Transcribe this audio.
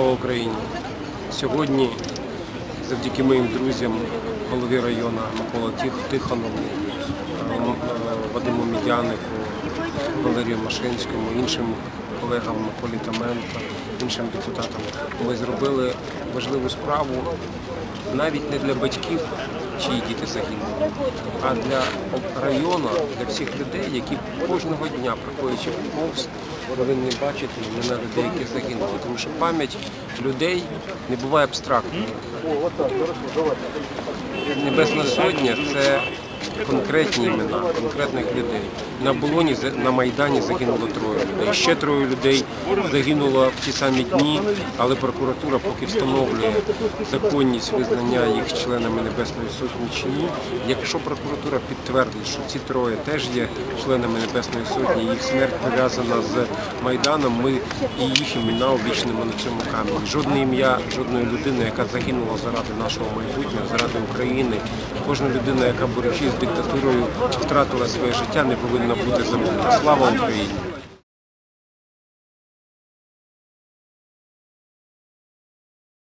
Україні! Сьогодні, завдяки моїм друзям, голові району Микола Тихонову, е, Вадиму Мідянику, Валерію Машинському, іншим колегам Миколі Таменко, іншим депутатам, ми зробили важливу справу навіть не для батьків, чиї діти загинули, а для району, для всіх людей, які кожного дня, проходячи повз, повинні бачити імена людей, які загинули. Тому що пам'ять людей не буває абстрактною. Небесна Сотня це конкретні імена, конкретних людей. На Болоні на Майдані загинуло троє людей. Ще троє людей загинуло в ті самі дні, але прокуратура поки встановлює законність визнання їх членами Небесної Сотні чи ні. Якщо прокуратура підтвердить, що ці троє теж є членами Небесної Сотні, їх смерть пов'язана з Майданом, ми і їх імена увічнимо на цьому камені. Жодне ім'я жодної людини, яка загинула заради нашого майбутнього, заради України, кожна людина, яка борючись диктатурою, втратила своє життя, не повинна бути забута. Слава Україні!